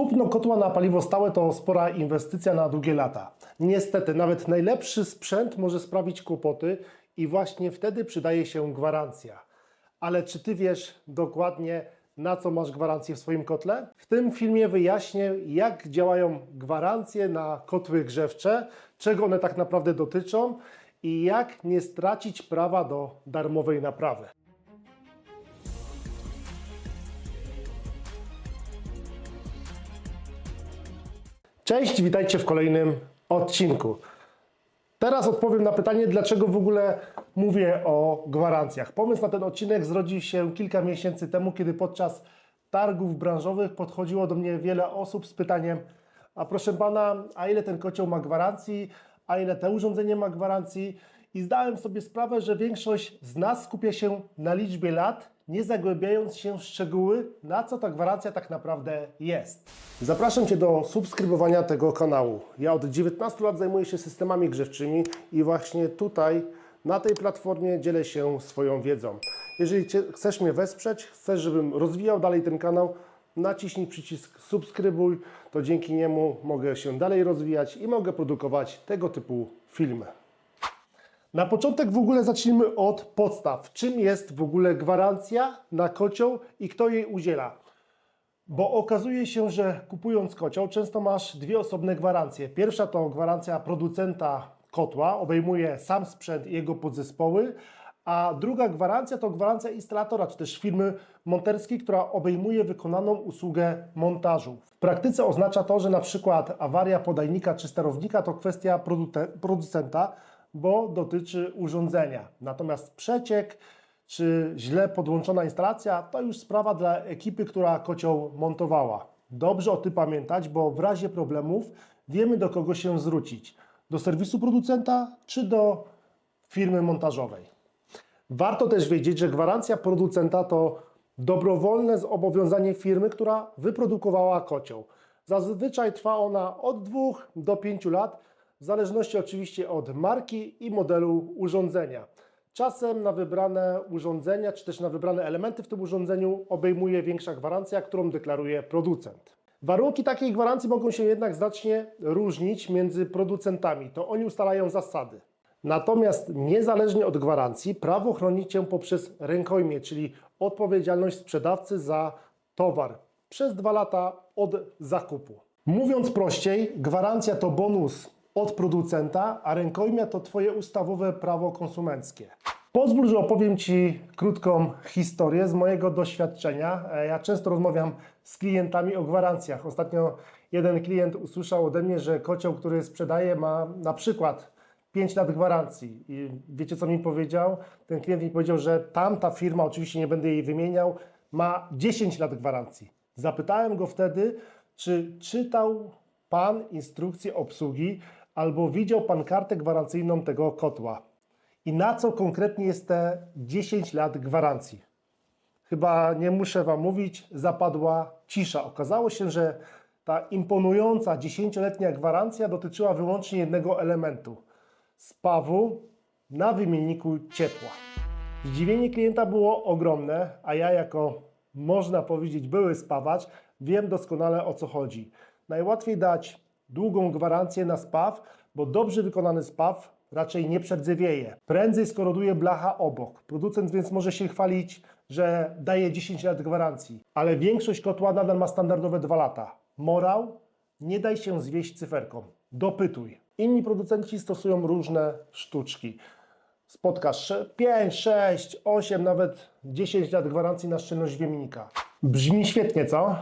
Kupno kotła na paliwo stałe to spora inwestycja na długie lata. Niestety, nawet najlepszy sprzęt może sprawić kłopoty i właśnie wtedy przydaje się gwarancja. Ale czy Ty wiesz dokładnie, na co masz gwarancję w swoim kotle? W tym filmie wyjaśnię, jak działają gwarancje na kotły grzewcze, czego one tak naprawdę dotyczą i jak nie stracić prawa do darmowej naprawy. Cześć, witajcie w kolejnym odcinku. Teraz odpowiem na pytanie, dlaczego w ogóle mówię o gwarancjach. Pomysł na ten odcinek zrodził się kilka miesięcy temu, kiedy podczas targów branżowych podchodziło do mnie wiele osób z pytaniem: A proszę pana, a ile ten kocioł ma gwarancji, a ile to urządzenie ma gwarancji? I zdałem sobie sprawę, że większość z nas skupia się na liczbie lat, nie zagłębiając się w szczegóły, na co ta gwarancja tak naprawdę jest. Zapraszam Cię do subskrybowania tego kanału. Ja od 19 lat zajmuję się systemami grzewczymi i właśnie tutaj, na tej platformie dzielę się swoją wiedzą. Jeżeli chcesz mnie wesprzeć, chcesz, żebym rozwijał dalej ten kanał, naciśnij przycisk subskrybuj, to dzięki niemu mogę się dalej rozwijać i mogę produkować tego typu filmy. Na początek w ogóle zacznijmy od podstaw. Czym jest w ogóle gwarancja na kocioł i kto jej udziela? Bo okazuje się, że kupując kocioł często masz dwie osobne gwarancje. Pierwsza to gwarancja producenta kotła, obejmuje sam sprzęt i jego podzespoły, a druga gwarancja to gwarancja instalatora, czy też firmy monterskiej, która obejmuje wykonaną usługę montażu. W praktyce oznacza to, że na przykład awaria podajnika czy sterownika to kwestia producenta, bo dotyczy urządzenia. Natomiast przeciek czy źle podłączona instalacja to już sprawa dla ekipy, która kocioł montowała. Dobrze o tym pamiętać, bo w razie problemów wiemy do kogo się zwrócić. Do serwisu producenta czy do firmy montażowej. Warto też wiedzieć, że gwarancja producenta to dobrowolne zobowiązanie firmy, która wyprodukowała kocioł. Zazwyczaj trwa ona od 2 do 5 lat, w zależności oczywiście od marki i modelu urządzenia. Czasem na wybrane urządzenia, czy też na wybrane elementy w tym urządzeniu obejmuje większa gwarancja, którą deklaruje producent. Warunki takiej gwarancji mogą się jednak znacznie różnić między producentami. To oni ustalają zasady. Natomiast niezależnie od gwarancji, prawo chroni Cię poprzez rękojmię, czyli odpowiedzialność sprzedawcy za towar przez dwa lata od zakupu. Mówiąc prościej, gwarancja to bonus od producenta, a rękojmia to Twoje ustawowe prawo konsumenckie. Pozwól, że opowiem Ci krótką historię z mojego doświadczenia. E, Ja często rozmawiam z klientami o gwarancjach. Ostatnio jeden klient usłyszał ode mnie, że kocioł, który sprzedaje, ma na przykład 5 lat gwarancji. I wiecie, co mi powiedział? Ten klient mi powiedział, że tamta firma, oczywiście nie będę jej wymieniał, ma 10 lat gwarancji. Zapytałem go wtedy, czy czytał Pan instrukcję obsługi albo widział Pan kartę gwarancyjną tego kotła i na co konkretnie jest te 10 lat gwarancji. Chyba nie muszę Wam mówić, zapadła cisza. Okazało się, że ta imponująca 10-letnia gwarancja dotyczyła wyłącznie jednego elementu spawu na wymienniku ciepła. Zdziwienie klienta było ogromne, a ja jako, można powiedzieć, były spawacz, wiem doskonale o co chodzi. Najłatwiej dać długą gwarancję na spaw, bo dobrze wykonany spaw raczej nie przerdzewieje. Prędzej skoroduje blacha obok. Producent więc może się chwalić, że daje 10 lat gwarancji, ale większość kotła nadal ma standardowe 2 lata. Morał? Nie daj się zwieść cyferkom. Dopytuj. Inni producenci stosują różne sztuczki. Spotkasz 5, 6, 8, nawet 10 lat gwarancji na szczelność wymiennika. Brzmi świetnie, co?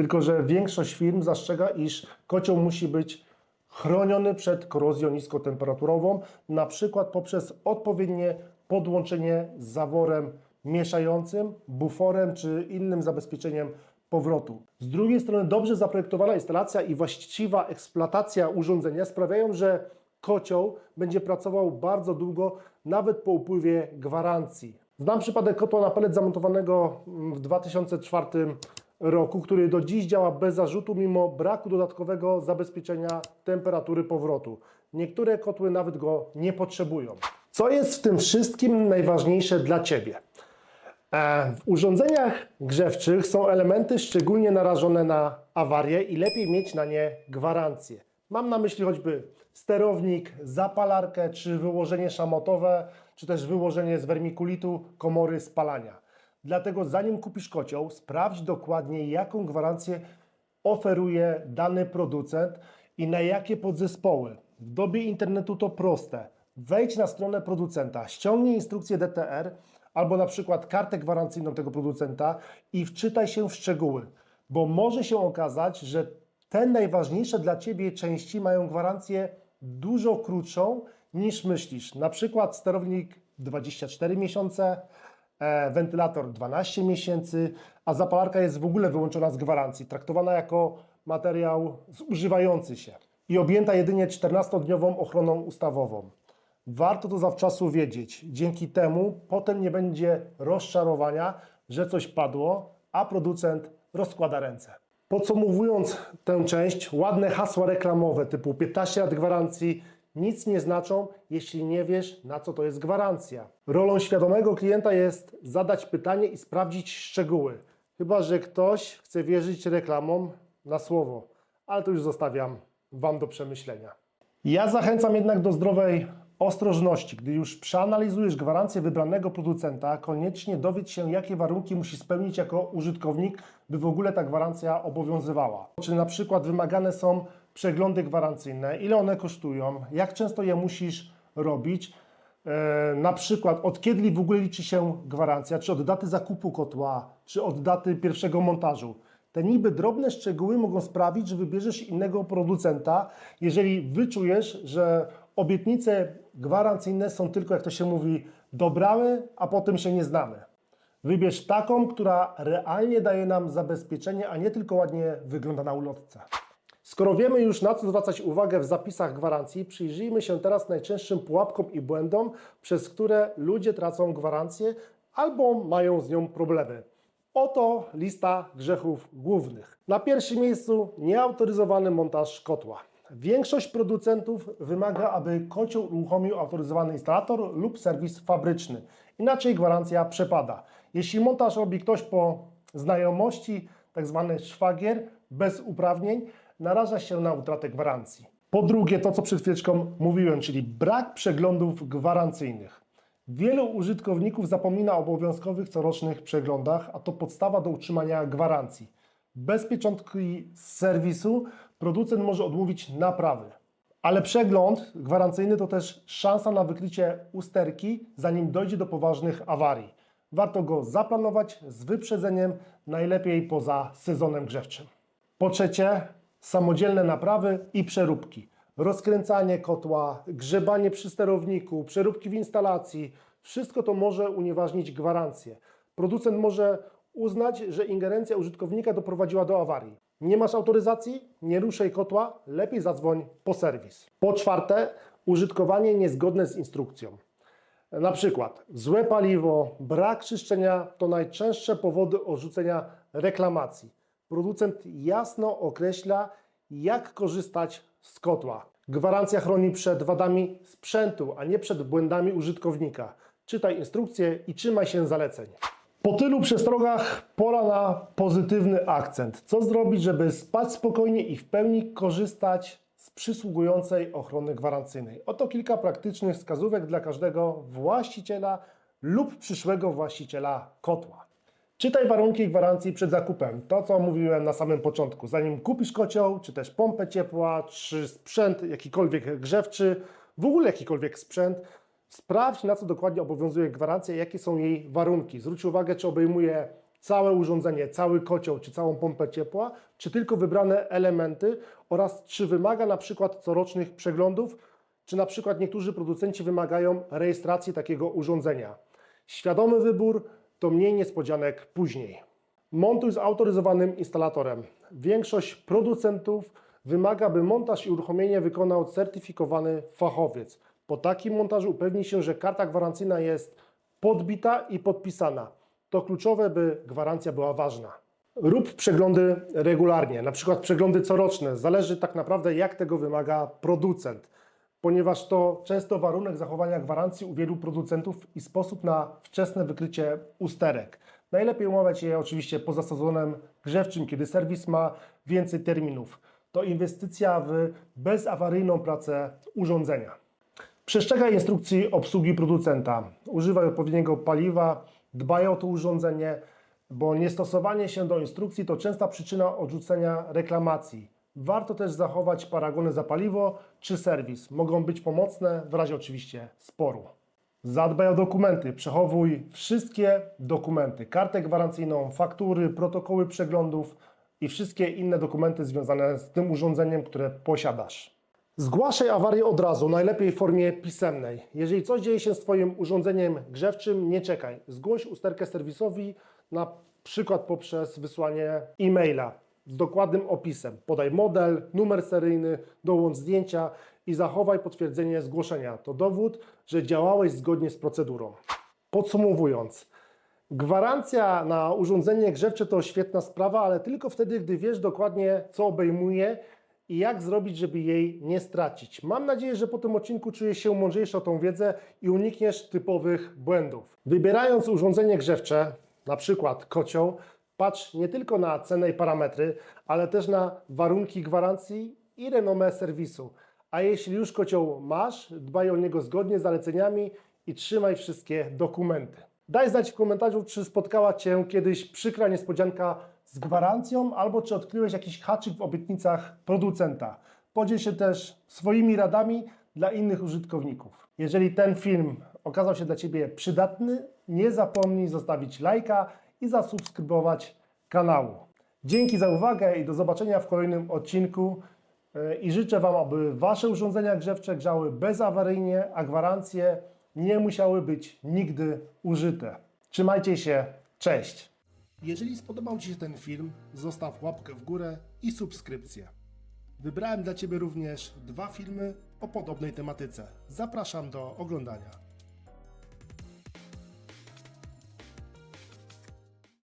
Tylko, że większość firm zastrzega, iż kocioł musi być chroniony przed korozją niskotemperaturową, na przykład poprzez odpowiednie podłączenie z zaworem mieszającym, buforem czy innym zabezpieczeniem powrotu. Z drugiej strony dobrze zaprojektowana instalacja i właściwa eksploatacja urządzenia sprawiają, że kocioł będzie pracował bardzo długo, nawet po upływie gwarancji. Znam przypadek kotła na pelet zamontowanego w 2004 roku, który do dziś działa bez zarzutu, mimo braku dodatkowego zabezpieczenia temperatury powrotu. Niektóre kotły nawet go nie potrzebują. Co jest w tym wszystkim najważniejsze dla Ciebie? E, W urządzeniach grzewczych są elementy szczególnie narażone na awarie i lepiej mieć na nie gwarancję. Mam na myśli choćby sterownik, zapalarkę, czy wyłożenie szamotowe, czy też wyłożenie z wermikulitu komory spalania. Dlatego zanim kupisz kocioł, sprawdź dokładnie jaką gwarancję oferuje dany producent i na jakie podzespoły. W dobie internetu to proste. Wejdź na stronę producenta, ściągnij instrukcję DTR albo na przykład kartę gwarancyjną tego producenta i wczytaj się w szczegóły, bo może się okazać, że te najważniejsze dla Ciebie części mają gwarancję dużo krótszą niż myślisz. Na przykład sterownik 24 miesiące, wentylator 12 miesięcy, a zapalarka jest w ogóle wyłączona z gwarancji, traktowana jako materiał zużywający się i objęta jedynie 14-dniową ochroną ustawową. Warto to zawczasu wiedzieć. Dzięki temu potem nie będzie rozczarowania, że coś padło, a producent rozkłada ręce. Podsumowując tę część, ładne hasła reklamowe typu 15 lat gwarancji nic nie znaczą, jeśli nie wiesz, na co to jest gwarancja. Rolą świadomego klienta jest zadać pytanie i sprawdzić szczegóły. Chyba, że ktoś chce wierzyć reklamom na słowo, ale to już zostawiam Wam do przemyślenia. Ja zachęcam jednak do zdrowej ostrożności. Gdy już przeanalizujesz gwarancję wybranego producenta, koniecznie dowiedz się, jakie warunki musi spełnić jako użytkownik, by w ogóle ta gwarancja obowiązywała. Czy na przykład wymagane są przeglądy gwarancyjne, ile one kosztują, jak często je musisz robić, e, na przykład od kiedy w ogóle liczy się gwarancja, czy od daty zakupu kotła, czy od daty pierwszego montażu. Te niby drobne szczegóły mogą sprawić, że wybierzesz innego producenta, jeżeli wyczujesz, że obietnice gwarancyjne są tylko, jak to się mówi, dobrały, a potem się nie znamy. Wybierz taką, która realnie daje nam zabezpieczenie, a nie tylko ładnie wygląda na ulotce. Skoro wiemy już na co zwracać uwagę w zapisach gwarancji, przyjrzyjmy się teraz najczęstszym pułapkom i błędom, przez które ludzie tracą gwarancję albo mają z nią problemy. Oto lista grzechów głównych. Na pierwszym miejscu nieautoryzowany montaż kotła. Większość producentów wymaga, aby kocioł uruchomił autoryzowany instalator lub serwis fabryczny. Inaczej gwarancja przepada. Jeśli montaż robi ktoś po znajomości, tak zwany szwagier, bez uprawnień, naraża się na utratę gwarancji. Po drugie, to co przed chwileczką mówiłem, czyli brak przeglądów gwarancyjnych. Wielu użytkowników zapomina o obowiązkowych corocznych przeglądach, a to podstawa do utrzymania gwarancji. Bez pieczątki z serwisu producent może odmówić naprawy. Ale przegląd gwarancyjny to też szansa na wykrycie usterki, zanim dojdzie do poważnych awarii. Warto go zaplanować z wyprzedzeniem, najlepiej poza sezonem grzewczym. Po trzecie, samodzielne naprawy i przeróbki. Rozkręcanie kotła, grzebanie przy sterowniku, przeróbki w instalacji wszystko to może unieważnić gwarancję. Producent może uznać, że ingerencja użytkownika doprowadziła do awarii. Nie masz autoryzacji? Nie ruszaj kotła, lepiej zadzwoń po serwis. Po czwarte, użytkowanie niezgodne z instrukcją. Na przykład złe paliwo, brak czyszczenia to najczęstsze powody odrzucenia reklamacji. Producent jasno określa, jak korzystać z kotła. Gwarancja chroni przed wadami sprzętu, a nie przed błędami użytkownika. Czytaj instrukcje i trzymaj się zaleceń. Po tylu przestrogach pora na pozytywny akcent. Co zrobić, żeby spać spokojnie i w pełni korzystać z przysługującej ochrony gwarancyjnej? Oto kilka praktycznych wskazówek dla każdego właściciela lub przyszłego właściciela kotła. Czytaj warunki gwarancji przed zakupem. To, co mówiłem na samym początku. Zanim kupisz kocioł, czy też pompę ciepła, czy sprzęt jakikolwiek grzewczy, w ogóle jakikolwiek sprzęt, sprawdź, na co dokładnie obowiązuje gwarancja jakie są jej warunki. Zwróć uwagę, czy obejmuje całe urządzenie, cały kocioł, czy całą pompę ciepła, czy tylko wybrane elementy oraz czy wymaga na przykład corocznych przeglądów, czy na przykład niektórzy producenci wymagają rejestracji takiego urządzenia. Świadomy wybór to mniej niespodzianek później. Montuj z autoryzowanym instalatorem. Większość producentów wymaga, by montaż i uruchomienie wykonał certyfikowany fachowiec. Po takim montażu upewnij się, że karta gwarancyjna jest podbita i podpisana. To kluczowe, by gwarancja była ważna. Rób przeglądy regularnie, na przykład przeglądy coroczne. Zależy tak naprawdę, jak tego wymaga producent. ponieważ to często warunek zachowania gwarancji u wielu producentów i sposób na wczesne wykrycie usterek. Najlepiej umawiać je oczywiście poza sezonem grzewczym, kiedy serwis ma więcej terminów. To inwestycja w bezawaryjną pracę urządzenia. Przestrzegaj instrukcji obsługi producenta. Używaj odpowiedniego paliwa, dbaj o to urządzenie, bo niestosowanie się do instrukcji to częsta przyczyna odrzucenia reklamacji. Warto też zachować paragony za paliwo czy serwis. Mogą być pomocne w razie oczywiście sporu. Zadbaj o dokumenty. Przechowuj wszystkie dokumenty: kartę gwarancyjną, faktury, protokoły przeglądów i wszystkie inne dokumenty związane z tym urządzeniem, które posiadasz. Zgłaszaj awarię od razu, najlepiej w formie pisemnej. Jeżeli coś dzieje się z Twoim urządzeniem grzewczym, nie czekaj. Zgłoś usterkę serwisowi, na przykład poprzez wysłanie e-maila z dokładnym opisem. Podaj model, numer seryjny, dołącz zdjęcia i zachowaj potwierdzenie zgłoszenia. To dowód, że działałeś zgodnie z procedurą. Podsumowując, Gwarancja na urządzenie grzewcze to świetna sprawa, ale tylko wtedy, gdy wiesz dokładnie, co obejmuje i jak zrobić, żeby jej nie stracić. Mam nadzieję, że po tym odcinku czujesz się mądrzejszy o tą wiedzę i unikniesz typowych błędów. Wybierając urządzenie grzewcze, na przykład kocioł, patrz nie tylko na cenę i parametry, ale też na warunki gwarancji i renomę serwisu. A jeśli już kocioł masz, dbaj o niego zgodnie z zaleceniami i trzymaj wszystkie dokumenty. Daj znać w komentarzu, czy spotkała Cię kiedyś przykra niespodzianka z gwarancją, albo czy odkryłeś jakiś haczyk w obietnicach producenta. Podziel się też swoimi radami dla innych użytkowników. Jeżeli ten film okazał się dla Ciebie przydatny, nie zapomnij zostawić lajka i zasubskrybować kanału. Dzięki za uwagę i do zobaczenia w kolejnym odcinku. Yy, I życzę Wam, aby Wasze urządzenia grzewcze grzały bezawaryjnie, a gwarancje nie musiały być nigdy użyte. Trzymajcie się, cześć! Jeżeli spodobał Ci się ten film, zostaw łapkę w górę i subskrypcję. Wybrałem dla Ciebie również dwa filmy o podobnej tematyce. Zapraszam do oglądania.